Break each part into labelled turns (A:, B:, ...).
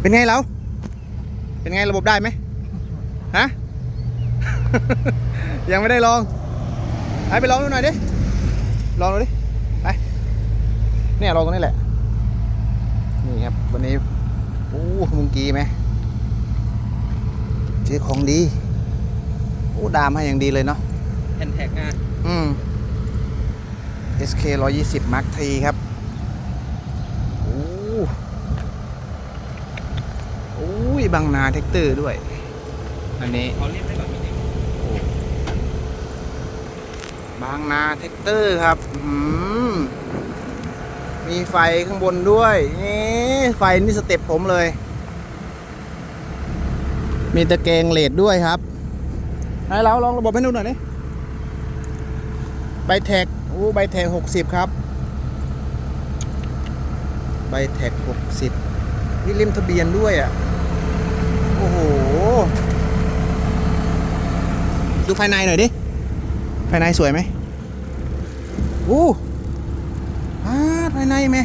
A: เป็นไงเรา เป็นไงระบบได้ไหมฮะ ยังไม่ได้ลองไปไปลองดูหน่อยดิ ลองดูดิ ไป เนี่ยลองตรงนี้แหละ นี่ครับ วันนี้ โอ้มุงกีไหมเจอของดี โอ้ดามให้อย่างดีเลยเนาะ
B: แผ่นแท็กงาน
A: อืม SK 120 Mark III ครับ โอ้โอ้ยบางนาเทคเตอร์ด้วย อันนี้
B: เขาเรียกได้แบบนี้
A: บางนาเทคเตอร์ครับมีไฟข้างบนด้วยนี่ไฟนี่สเต็ปผมเลย มีตะแกรงเลดด้วยครับ ให้เราลองระบบให้ดูหน่อยดิใบแท็กโอ้ใบแท็กหกสิบครับ ใบแท็กหกสิบนี่เล่มทะเบียนด้วยอะ โอ้โห ดูภายในหน่อยดิ ภายในสวยไหมอู้อาภายในไหม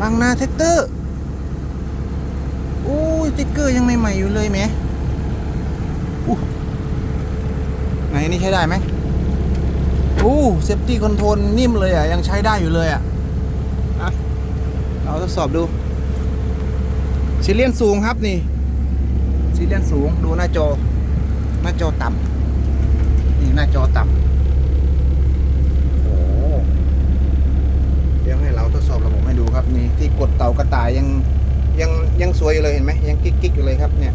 A: บางนาเทคเตอร์โอ้สติ๊กเกอร์ยังใหม่ๆอยู่เลยไหมอู้ไหนนี่ใช้ได้ไหมอู้เซฟตี้คอนโทรลนิ่มเลยอะ ยังใช้ได้อยู่เลยอะอะเราทดสอบดูซีเรียนสูงครับนี่ซีเรียนสูงดูหน้าจอ หน้าจอต่ำนี่หน้าจอต่ำโอ้เดี๋ยวให้เราทดสอบระบบให้ดูครับนี่ที่กดเต่ากระต่ายยังยังยังสวยอยู่เลยเห็นไหมยังกิ๊กกิ๊กอยู่เลยครับเนี่ย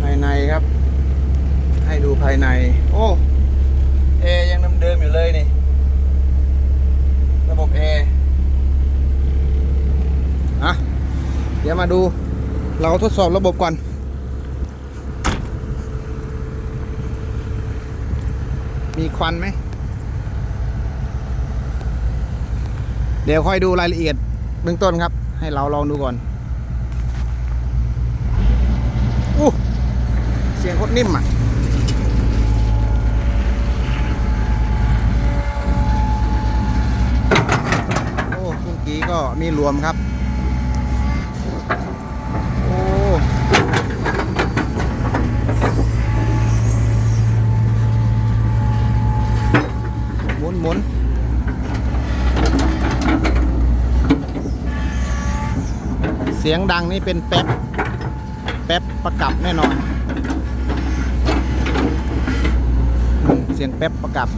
A: ภายในครับ ให้ดูภายใน โอ้เอยังเดิมๆอยู่เลยนี่ระบบเออะเดี๋ยวมาดู เราทดสอบระบบก่อน มีควันไหม เดี๋ยวค่อยดูรายละเอียดเบื้องต้นครับ ให้เราลองดูก่อนอู้เสียงโคตรนิ่มอะโอ้เมื่อกี้ก็มีรวมครับ โอ้ หมุนหมุนเสียงดังนี่เป็นแป๊บ แป๊บประกับแน่นอน เสียงแป๊บประกับ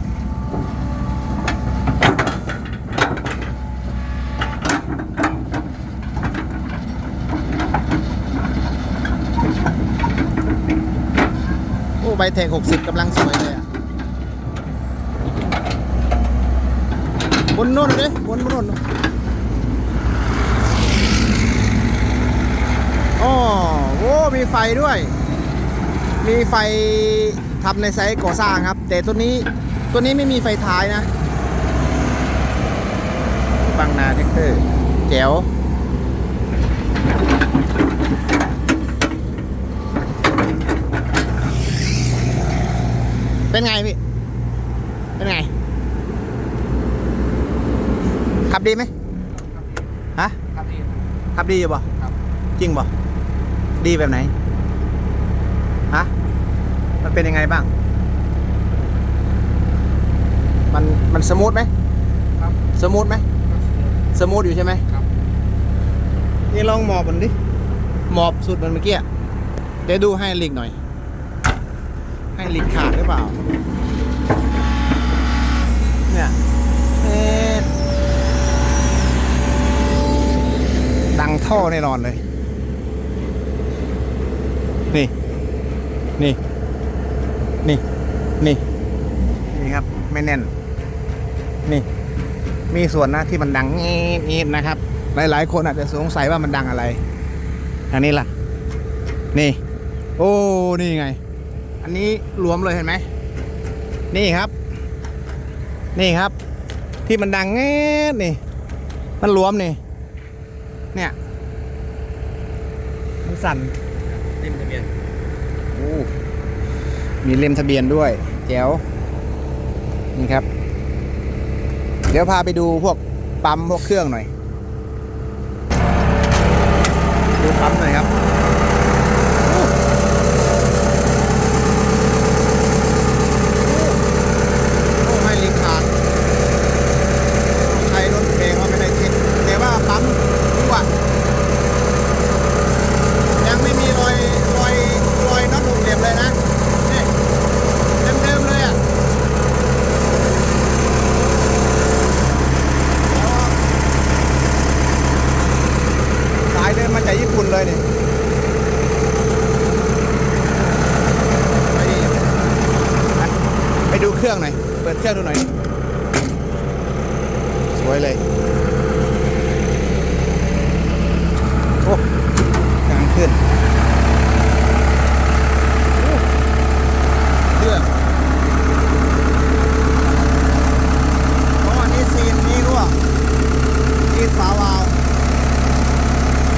A: โอ้ใบแทกหกสิบกำลังสวยเลยอะบนโน่นเลยบนบนโน่น อ๋อโอ้มีไฟด้วย มีไฟทำในไซต์ก่อสร้างครับ แต่ตัวนี้ตัวนี้ไม่มีไฟท้ายนะบางนาแท็กเตอร์แจ๋วเป็นไงพี่ เป็นไง ขับดีไหมฮะ
B: ครับพี่
A: ขับดีอยู่บ่
B: ครับ
A: จริงบ่ ดีแบบไหน ฮะ มันเป็นยังไงบ้าง มันมันสมูทไหม
B: ครับ
A: สมูทไหมสมูทอยู่ใช่ไหม
B: ครับ
A: นี่ลองหมอบมันดิ หมอบสุดมันเมื่อกี้อะเดี๋ยวดูให้ลิกหน่อย ให้ลิกขาดหรือเปล่า เนี่ยเอ๊ะดังท่อแน่นอนเลย นี่ นี่ นี่ นี่ นี่ครับ ไม่แน่น นี่ มีส่วนนะที่มันดังงีดงีดนะครับ หลาย ๆ คนอาจจะสงสัยว่ามันดังอะไรอันนี้ล่ะ นี่ โอ้ นี่ไง อันนี้รวมเลยเห็นไหม นี่ครับ นี่ครับ ที่มันดังแงดนี่ มันรวมนี่ เนี่ย มันสั่น
B: มีเล่
A: มทะเบียนด้วย แจ๋ว นี่ครับ เดี๋ยวพาไปดูพวกปั๊มพวกเครื่องหน่อย ดูปั๊มหน่อยครับ รื่องหน่อย เปิดเครื่องดูหน่อย สวยเลย โอ้กลางขึ้นเครื่องอ๋ออันนี้ซีนนี่รั่วซีนฝาวาล์ว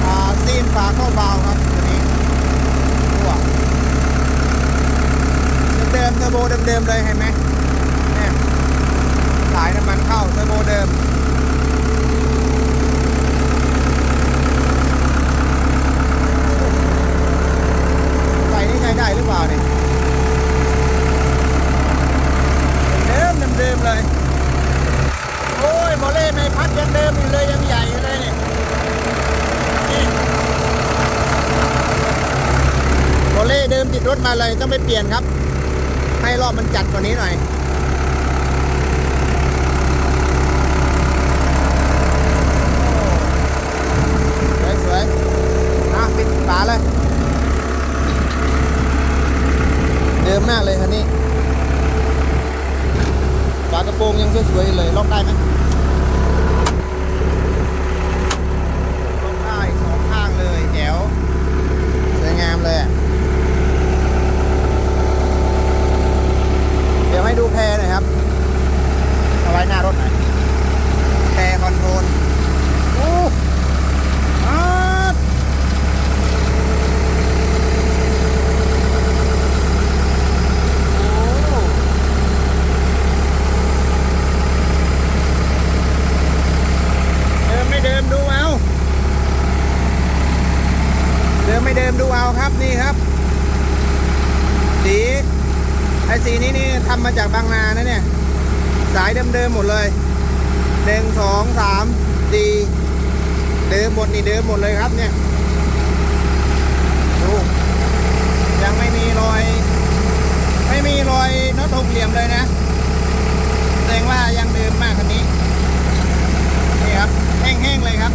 A: อ่าซีนฝาเข้าเบาครับตัวนี้รั่วเดิมเทอร์โบเดิมๆเลยเห็นไหมเนี่ยสายน้ำมันเข้าเทอร์โบเดิม ไฟนี่ใช้ได้หรือเปล่าเนี่ยเดิมเดิมๆเลย โอ้ยโมเล่ในพัดยังเดิมอยู่เลยยังใหญ่อยู่เลยเนี่ยนี่โมเล่เดิมติดรถมา เลยต้องไปเปลี่ยนครับ ให้รอบมันจัดกว่านี้หน่อยสวยๆอะปิดฝาเลย เดิมมากเลยคันนี้ ฝากระโปรงยังสวยๆเลยล็อกได้ไหมล็อกได้สองข้างเลยแจ๋วสวยงามเลยอะเดี๋ยวให้ดูแพรหน่อยครับ เอาไว้หน้ารถหน่อยแพรคอนโทรลโอ้อาด เดิมไม่เดิมดูเอา เดิมไม่เดิมดูเอาครับนี่ครับ สีไอ้สีนี้นี่ทำมาจากบางนานะเนี่ย สาย เดิมๆหมดเลยหนึ่งสองสามสี่เดิมหมดนี่เดิมหมดเลยครับเนี่ยดูยังไม่มีรอย ไม่มีรอยน็อตหกเหลี่ยมเลยนะแสดงว่ายังเดิมมากคันนี้นี่ครับแห้งๆเลยครับ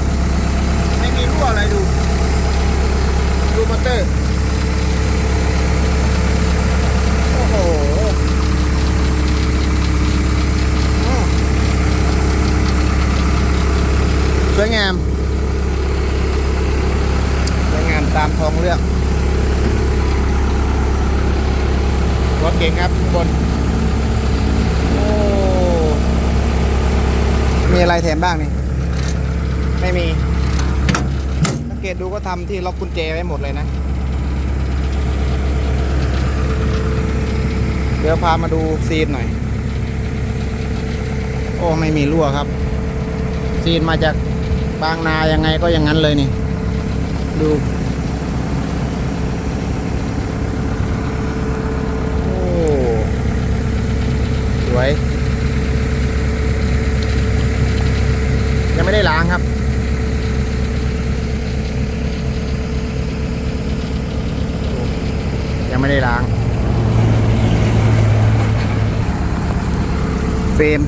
A: ไม่มีรั่วอะไรดูมอเตอร์ โอ้โหอืมสวยงาม สวยงามตามท้องเรื่องรถเก่งครับทุกคน โอ้ มีอะไรแถมบ้างนี่ ไม่มี สังเกตดูก็ทำที่ล็อกกุญแจไว้หมดเลยนะ เดี๋ยวพามาดูซีนหน่อย โอ้ไม่มีรั่วครับ ซีนมาจากบางนายังไงก็อย่างนั้นเลยนี่ ดูโอ้สวย ยัง ไม่ได้ล้างครับ ยังไม่ได้ล้าง เฟรม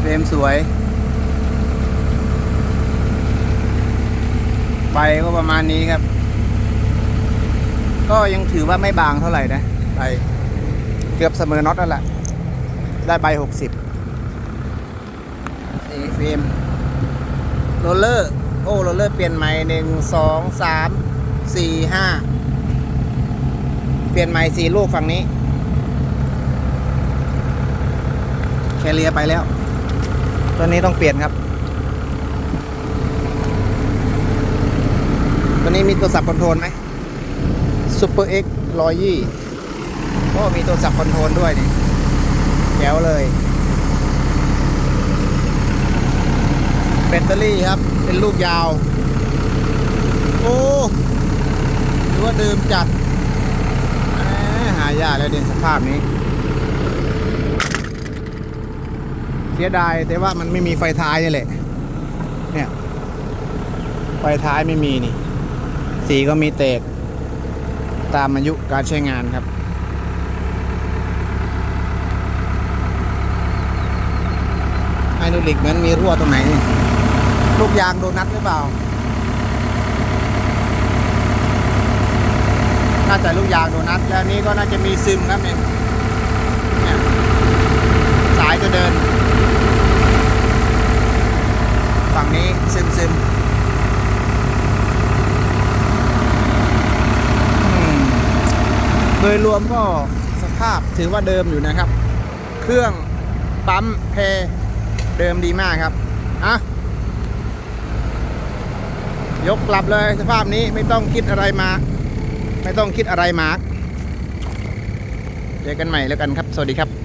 A: เฟรมสวย ใบก็ประมาณนี้ครับ ก็ยังถือว่าไม่บางเท่าไหร่นะใบเกือบเสมอน็อตนั่นแหละได้ใบหกสิบ นี่ฟิล์มโรลเลอร์ โอ้โรลเลอร์เปลี่ยนใหม่หนึ่งสองสามสี่ห้าเปลี่ยนใหม่สี่ลูกฝั่งนี้ แคเรียไปแล้ว ตัวนี้ต้องเปลี่ยนครับ ตัวนี้มีตัวสับคอนโทรลไหม Super X ร้อยยี่โอ้มีตัวสับคอนโทรลด้วยนี่แจ๋วเลย แบตเตอรี่ครับ เป็นลูกยาว โอ้หรือว่าเดิมจัดหมหายากแล้วเด่นสภาพนี้ เสียดายแต่ว่ามันไม่มีไฟท้ายนี่แหละ เนี่ย ไฟท้ายไม่มีนี่ สีก็มีเตกตามอายุการใช้งานครับไฮดรอลิกเหมือนมีรั่วตรงไหนนี่ ลูกยางโดนัทหรือเปล่า น่าจะลูกยางโดนัทแล้วนี้ก็น่าจะมีซึมครับเนี่ยสายจะเดิน ฝั่งนี้ซึมซึมอืมโดยรวมก็สภาพถือว่าเดิมอยู่นะครับ เครื่องปั๊มเพเดิมดีมากครับ อะ ยกกลับเลยสภาพนี้ไม่ต้องคิดอะไรมา ไม่ต้องคิดอะไรมากเจอกันใหม่แล้วกันครับ สวัสดีครับ